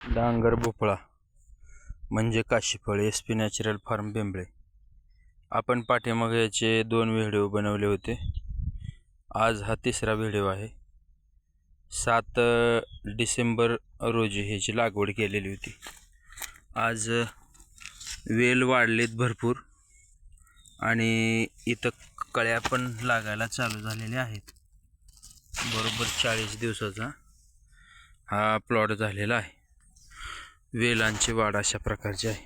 डांगर भोपळा म्हणजे काशीफळ S P natural farm Bembale. आपण पाठीमागे याचे दोन व्हिडिओ बनवले होते. आज हा तिसरा व्हिडिओ आहे. सात डिसेंबर रोजी ह्याची लागवड केलेली होती. आज वेल वाढलेत भरपूर आणि इथं कळ्या पण लागायला चालू झालेल्या आहेत. बरोबर चाळीस दिवसाचा हा प्लॉट झालेला आहे. वेलांची वाढ अशा प्रकारची आहे.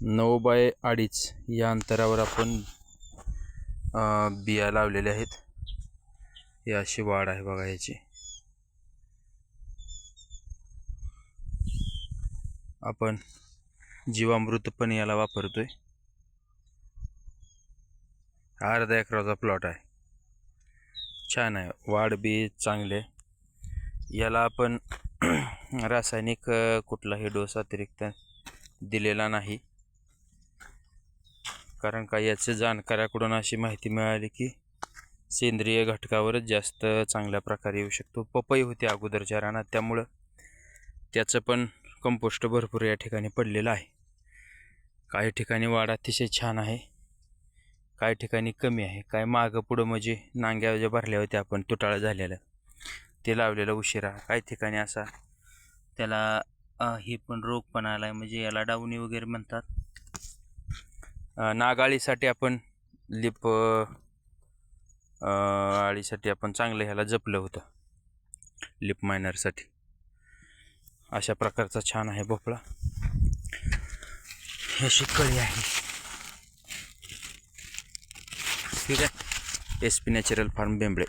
नऊ बाय अडीच या अंतरावर आपण बिया लावलेल्या आहेत. ही अशी वाढ आहे बघा याची आपण जीवामृत पण याला वापरतोय. हा अर्धा एकराचा प्लॉट आहे. छान आहे. वाढ बी चांगले आहे. याला आपण रासायनिक कुठलाही डोस अतिरिक्त दिलेला नाही. कारण का याचं जाणकाराकडून अशी माहिती मिळाली की सेंद्रिय घटकावरच जास्त चांगल्या प्रकारे येऊ शकतो. पपई होती अगोदरच्या रानात त्यामुळं त्याचं पण कंपोस्ट भरपूर या ठिकाणी पडलेलं आहे. काही ठिकाणी वाढ अतिशय छान आहे काही ठिकाणी कमी आहे. काय मागं पुढं म्हणजे नांग्या ज्या भरल्या होत्या आपण तुटाळा झालेल्या. ते लावलेलं उशिरा. काही ठिकाणी असा त्याला हे पण रोग पण आला आहे म्हणजे याला डावणी वगैरे म्हणतात. नागाळीसाठी आपण लिप आळीसाठी आपण चांगलं ह्याला जपलं होतं. लिप मायनरसाठी. अशा प्रकारचा छान आहे भोपळा. हे अशी कळी आहे. ठीक आहे. S P natural farm Bembale.